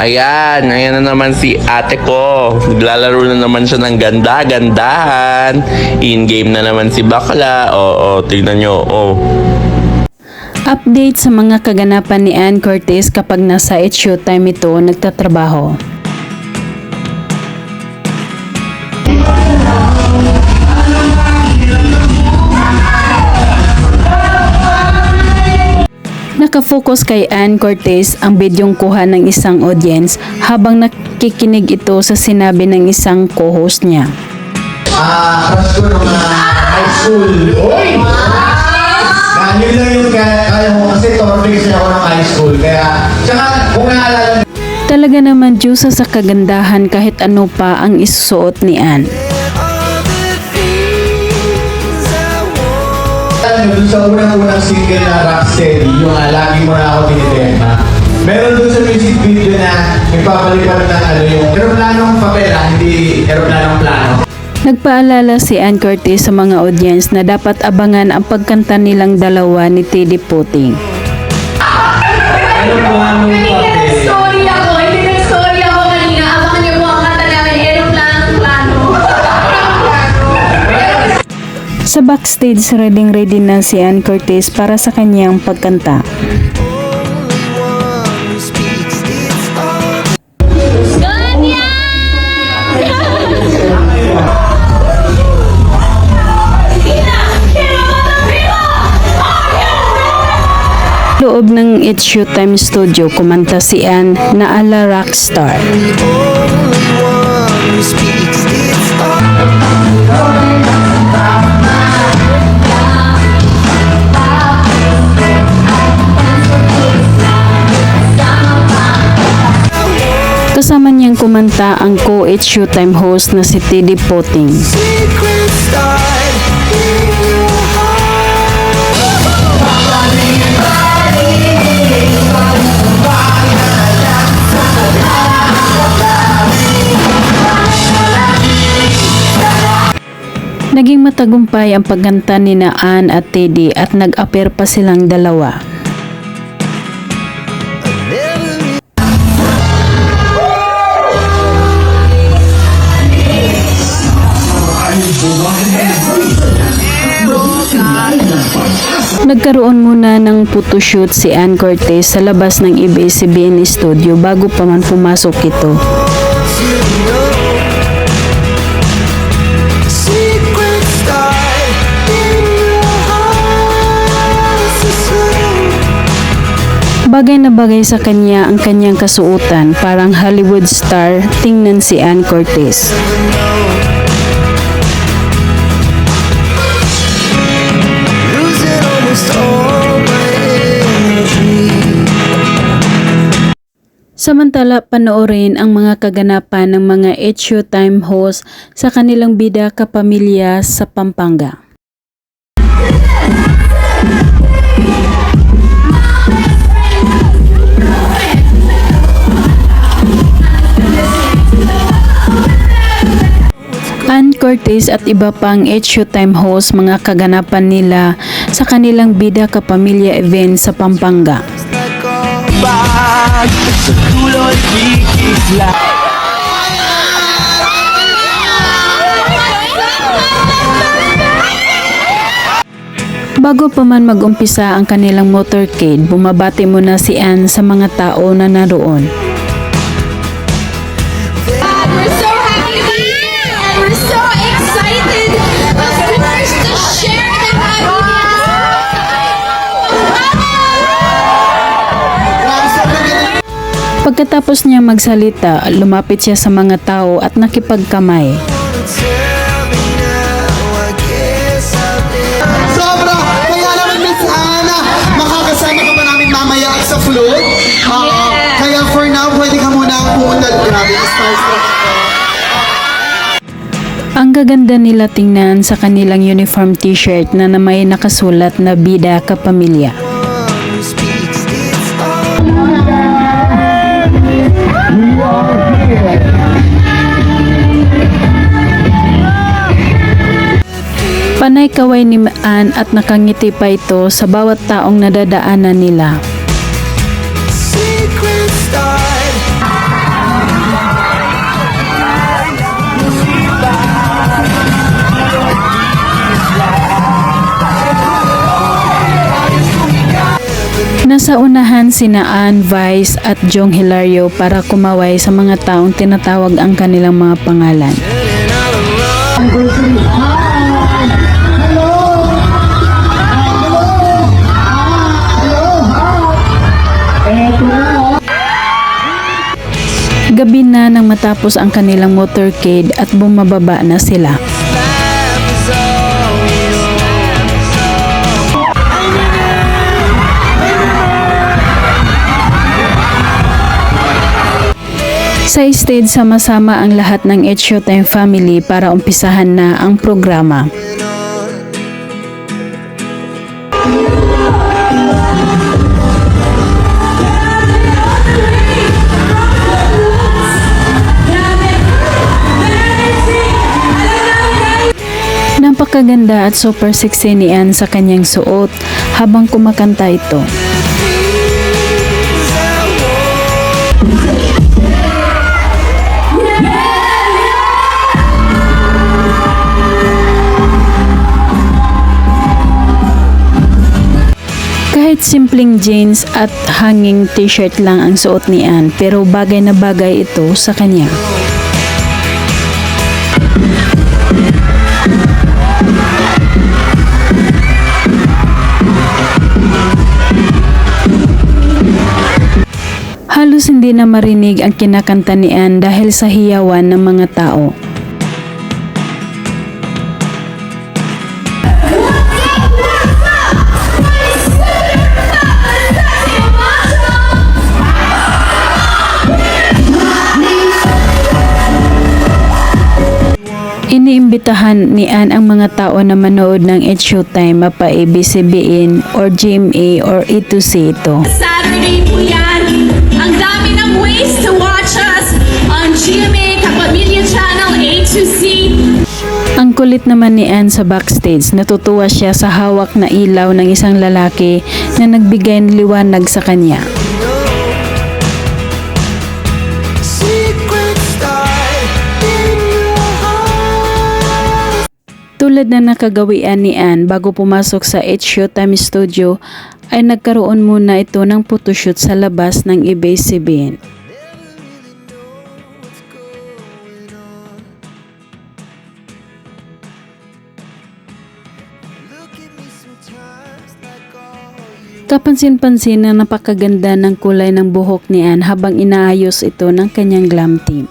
Ayan, ayan na naman si ate ko. Naglalaro na naman siya ng ganda-gandahan. In-game na naman si Bakla. Oo, tignan nyo. Oh. Update sa mga kaganapan ni Ann Curtis kapag nasa It's Showtime ito nagtatrabaho. Nakafocus kay Ann Cortez ang bidyong kuha ng isang audience habang nakikinig ito sa sinabi ng isang co-host niya. Ah, crush ko nung ah, high school. Uy! Ah, yun lang yung kaya, kaya mo kasi torpings niya ako ng high school. Kaya, tsaka kung naalala Talaga naman Diyosa sa kagandahan kahit ano pa ang isusuot ni Ann. Dun sa unang-unang single na Rocksteady, yung ah, lagi mo na ako tinitema. Meron dun sa music video na nagpapalipad ng ano yung aeroplanong papel ah, hindi aeroplanong plano. Nagpaalala si Ann Curtis sa mga audience na dapat abangan ang pagkanta nilang dalawa ni Teddy Puting. Aeroplanong papel. Story backstage, ready ready na si Ann Curtis para sa kanyang pagkanta. Loob ng It's Showtime Studio, kumanta si Ann na ala rockstar. Niyang kumanta ang co-It's Showtime host na si Teddy Poting. Naging matagumpay ang pagganta ni na Ann at Teddy at nag-appear pa silang dalawa. Nagkaroon muna ng photoshoot si Ann Cortez sa labas ng ABS-CBN studio bago pa man pumasok ito. Bagay na bagay sa kanya ang kanyang kasuotan, parang Hollywood star, tingnan si Ann Cortez. Samantala, panoorin ang mga kaganapan ng mga It's Showtime host sa kanilang bida kapamilya sa Pampanga. Ann Cortez at iba pang It's Showtime host mga kaganapan nila sa kanilang bida kapamilya event sa Pampanga. Bago pa man mag-umpisa ang kanilang motorcade, bumabati muna si Ann sa mga tao na naroon. Pagkatapos niya magsalita, lumapit siya sa mga tao at nakipagkamay. Sobra! Kaya naman Miss Anna, makakasama ka pa namin mamaya sa float. Oo. Kaya for now, pwede ka muna pumunta. Grabe, starstruck ako. Ang gaganda nila tingnan sa kanilang uniform t-shirt na na may nakasulat na Bida Kapamilya. Panay kaway ni Maan at nakangiti pa ito sa bawat taong nadadaanan nila. Nasa unahan sina Ann Vice at Jong Hilario para kumaway sa mga taong tinatawag ang kanilang mga pangalan. Matapos ang kanilang motorcade at bumababa na sila. Sa stage sama-sama ang lahat ng Showtime family para umpisahan na ang programa. Napakaganda at super sexy ni Anne sa kanyang suot habang kumakanta ito. Kahit simpleng jeans at hanging t-shirt lang ang suot ni Anne pero bagay na bagay ito sa kanya. Halos hindi na marinig ang kinakanta ni Anne dahil sa hiyawan ng mga tao. Iniimbitahan ni Ann ang mga tao na manood ng It's Showtime mapa ABCBN or GMA or E2C ito. Saturday po. GMA Kapamilya Channel A to C. Ang kulit naman ni Ann sa backstage, natutuwa siya sa hawak na ilaw ng isang lalaki na nagbigay ng liwanag sa kanya. Tulad na nakagawian ni Ann bago pumasok sa It's Showtime Studio ay nagkaroon muna ito ng photoshoot sa labas ng ABS-CBN. Kapansin-pansin na napakaganda ng kulay ng buhok ni Ann habang inaayos ito ng kanyang glam team.